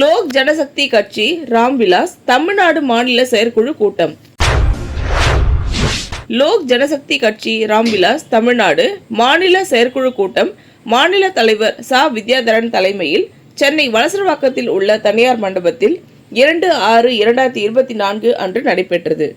லோக் ஜனசக்தி கட்சி ராம்விலாஸ் தமிழ்நாடு மாநில செயற்குழு கூட்டம். லோக் ஜனசக்தி கட்சி ராம்விலாஸ் தமிழ்நாடு மாநில செயற்குழு கூட்டம் மாநில தலைவர் சா. வித்யாதரன் தலைமையில் சென்னை வலசரவாக்கத்தில் உள்ள தனியார் மண்டபத்தில் இரண்டு ஆறு இரண்டாயிரத்தி இருபத்தி நான்கு அன்று நடைபெற்றது.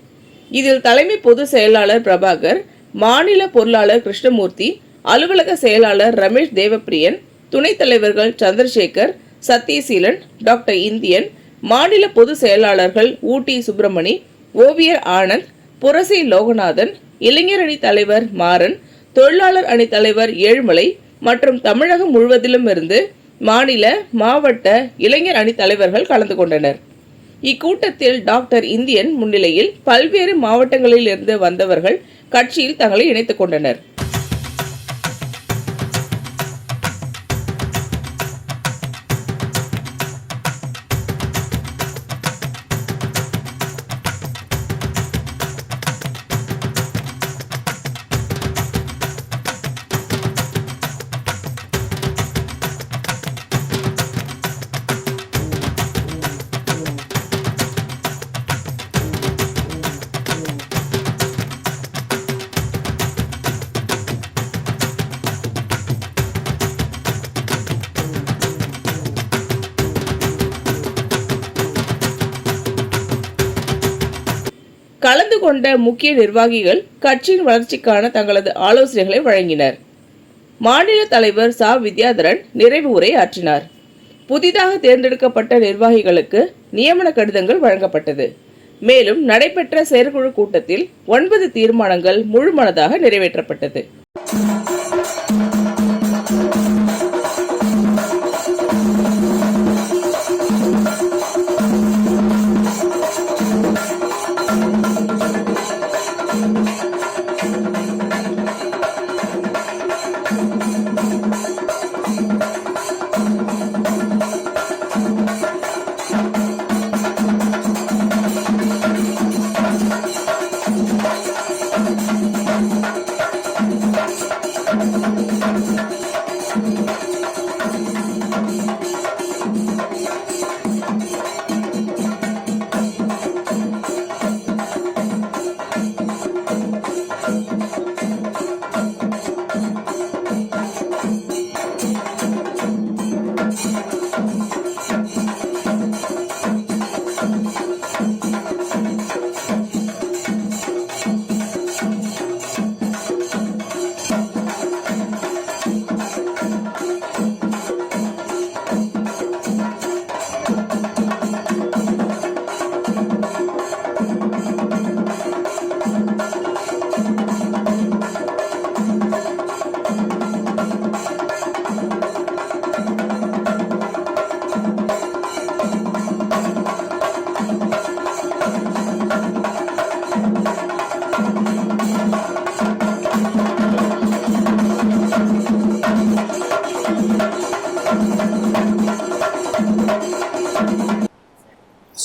இதில் தலைமை பொதுச் செயலாளர் பிரபாகர் மாநில பொருளாளர் கிருஷ்ணமூர்த்தி அலுவலக செயலாளர் ரமேஷ் தேவப்பிரியன் துணைத் தலைவர்கள் சந்திரசேகர் சத்யசீலன் டாக்டர் இந்தியன் மாநில பொதுச் செயலாளர்கள் ஊட்டி சுப்பிரமணி ஓவியர் ஆனந்த் புரசி லோகநாதன் இளைஞர் அணி தலைவர் மாறன் தொழிலாளர் அணி தலைவர் ஏழுமலை மற்றும் தமிழகம் முழுவதிலும் இருந்து மாநில மாவட்ட இளைஞர் அணி தலைவர்கள் கலந்து கொண்டனர். இக்கூட்டத்தில் டாக்டர் இந்தியன் முன்னிலையில் பல்வேறு மாவட்டங்களில் இருந்து வந்தவர்கள் கட்சியில் தங்களை இணைத்துக் கொண்டனர். கலந்து கொண்ட முக்கிய நிர்வாகிகள் கட்சியின் வளர்ச்சிக்கான தங்களது ஆலோசனைகளை வழங்கினர். மாநில தலைவர் சா. வித்யாதரன் நிறைவு உரை ஆற்றினார். புதிதாக தேர்ந்தெடுக்கப்பட்ட நிர்வாகிகளுக்கு நியமன கடிதங்கள் வழங்கப்பட்டது. மேலும் நடைபெற்ற செயற்குழு கூட்டத்தில் ஒன்பது தீர்மானங்கள் முழுமனதாக நிறைவேற்றப்பட்டது.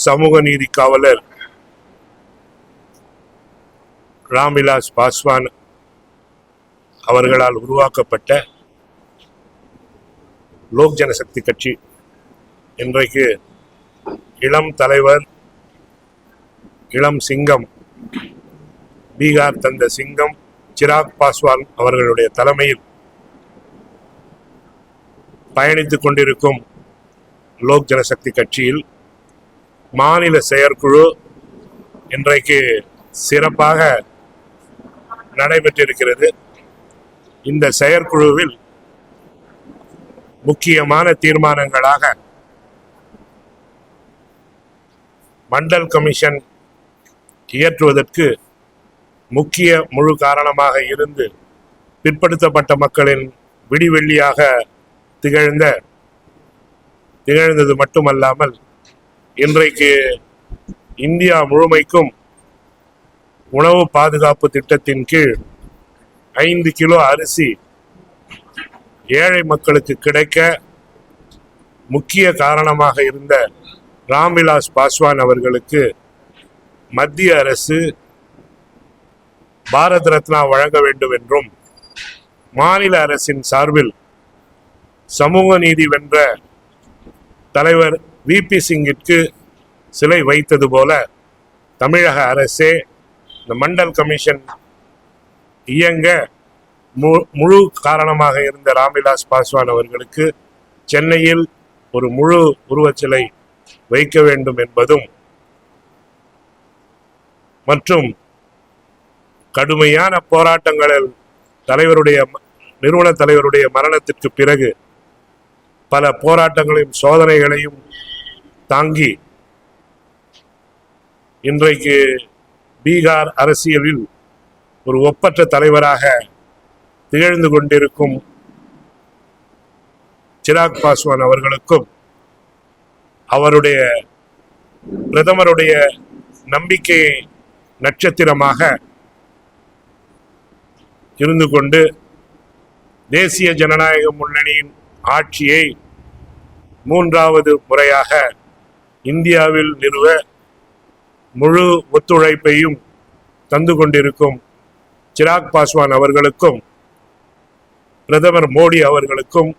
சமூக நீதி காவலர் ராம்விலாஸ் பாஸ்வான் அவர்களால் உருவாக்கப்பட்ட லோக் ஜனசக்தி கட்சி. இன்றைக்கு இளம் தலைவர் இளம் சிங்கம் பீகார் தந்த சிங்கம் சிராக் பாஸ்வான் அவர்களுடைய தலைமையில் பயணித்துக் கொண்டிருக்கும் லோக் ஜனசக்தி கட்சியில் மாநில செயற்குழு இன்றைக்கு சிறப்பாக நடைபெற்றிருக்கிறது. இந்த செயற்குழுவில் முக்கியமான தீர்மானங்களாக மண்டல் கமிஷன் இயற்றுவதற்கு முக்கிய முழு காரணமாக இருந்து பிற்படுத்தப்பட்ட மக்களின் விடிவெள்ளியாக திகழ்ந்த திகழ்ந்தது மட்டுமல்லாமல் இன்றைக்கு இந்தியா முழுமைக்கும் உணவு பாதுகாப்பு திட்டத்தின் கீழ் ஐந்து கிலோ அரிசி ஏழை மக்களுக்கு கிடைக்க முக்கிய காரணமாக இருந்த ராம்விலாஸ் பாஸ்வான் அவர்களுக்கு மத்திய அரசு பாரத் ரத்னா வழங்க வேண்டும் என்றும் மாநில அரசின் சார்பில் சமூக நீதி வென்ற தலைவர் விபி சிங்கிற்கு சிலை வைத்தது போல தமிழக அரசே இந்த மண்டல் கமிஷன் இயங்க மு- முழு காரணமாக இருந்த ராம்விலாஸ் பாஸ்வான் அவர்களுக்கு சென்னையில் ஒரு முழு உருவச்சிலை வைக்க வேண்டும் என்பதும் மற்றும் கடுமையான போராட்டங்களில் தலைவருடைய நிறுவன தலைவருடைய மரணத்திற்கு பிறகு பல போராட்டங்களையும் சோதனைகளையும் தாங்கி இன்றைக்கு பீகார் அரசியலில் ஒரு ஒப்பற்ற தலைவராக திகழ்ந்து கொண்டிருக்கும் சிராக் பாஸ்வான் அவர்களுக்கும் அவருடைய பிரதமருடைய நம்பிக்கை நட்சத்திரமாக இருந்து கொண்டு தேசிய ஜனநாயக முன்னணியின் ஆட்சியை மூன்றாவது முறையாக இந்தியாவில் நிறுவ முழு ஒத்துழைப்பையும் தந்து கொண்டிருக்கும் சிராக் பாஸ்வான் அவர்களுக்கும் பிரதமர் மோடி அவர்களுக்கும்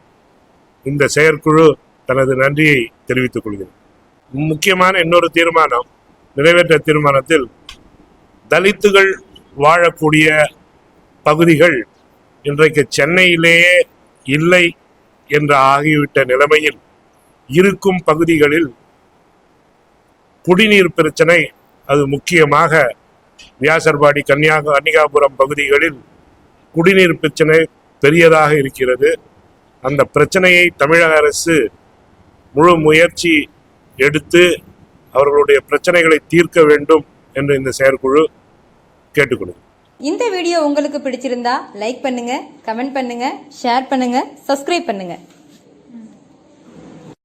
இந்த செயற்குழு தனது நன்றியை தெரிவித்துக் கொள்கிறது முக்கியமான இன்னொரு தீர்மானம் நிறைவேற்ற தீர்மானத்தில் தலித்துகள் வாழக்கூடிய பகுதிகள் இன்றைக்கு சென்னையிலேயே இல்லை என்று ஆகிவிட்ட நிலைமையில் இருக்கும் பகுதிகளில் குடிநீர் பிரச்சனை அது முக்கியமாக வியாசர்பாடி கன்னியா கன்னிகாபுரம் பகுதிகளில் குடிநீர் பிரச்சனை பெரியதாக இருக்கிறது. அந்த பிரச்சனையை தமிழக அரசு முழு முயற்சி எடுத்து அவர்களுடைய பிரச்சனைகளை தீர்க்க வேண்டும் என்று இந்த செயற்குழு கேட்டுக்கொள்கிறது. இந்த வீடியோ உங்களுக்கு பிடிச்சிருந்தா லைக் பண்ணுங்க கமெண்ட் பண்ணுங்க ஷேர் பண்ணுங்க சப்ஸ்கிரைப் பண்ணுங்க.